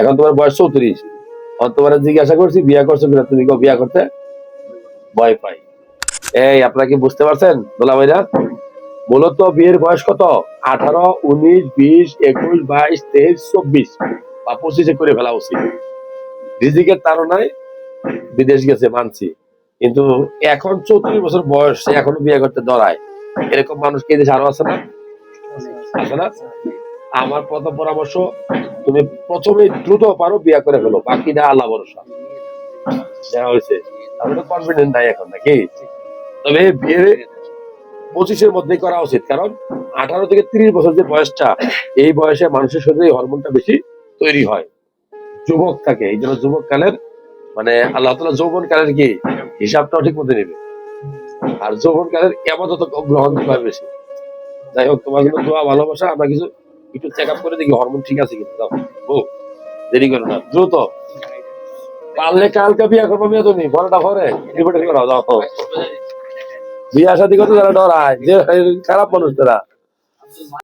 এখন তোমার বয়স চৌত্রিশ। তোমার জিজ্ঞাসা করছি, বিয়া করছ কিনা? তুমি কেউ বিয়া করতে ভয় পাই। এই, আপনারা কি বুঝতে পারছেন, দোলা ভাইরা? মূলত বিয়ের বয়স কত? আঠারো, উনিশ, বিশ, একুশ, বাইশ, তেইশ, চব্বিশ। বা পঁচিশে করে ফেলা উচিত। রিজিকের তাড়নায় বিদেশ গেছে, মানছি। কিন্তু এখন চৌত্রিশ বছর বয়স সে এখনও বিয়ে করতে দরায়। এরকম মানুষ কি দেশে আরও আছে না? আছে না? আমার প্রথম পরামর্শ তুমি প্রথমে দ্রুত পারো বিয়ে করে ফেলো বাকিটা আল্লাহ ভরসা। হয়েছে। আমি তো কনফিডেন্ট নাই এখন নাকি? তবে বিয়ে পঁচিশের মধ্যেই করা উচিত, কারণ আঠারো থেকে তিরিশ বছর যে বয়সটা, এই বয়সে মানুষের শরীরে এই হরমোনটা বেশি তৈরি হয়। যুবক থাকে, এই জন্য যুবক কালের মানে আল্লাহ তালা যৌবন কালের কি? হিসাবটাও ঠিক মতো নেবে। আর যৌবন কালের এমনত গ্রহণ হয় বেশি। যাই হোক, তোমার জন্য দোয়া, ভালোবাসা, আমরা কিছু একটু চেক আপ করে দেখি হরমোন ঠিক আছে কিনা দাও ও দেরি করো না, দ্রুত। পারলে কালকে বিয়া করব, মেয়ে তুমি ঘরটা ঘরে রিপোর্ট করাও দাও বিয়া শাদি করতে যারা ডরায়, যে খারাপ মানুষ তারা।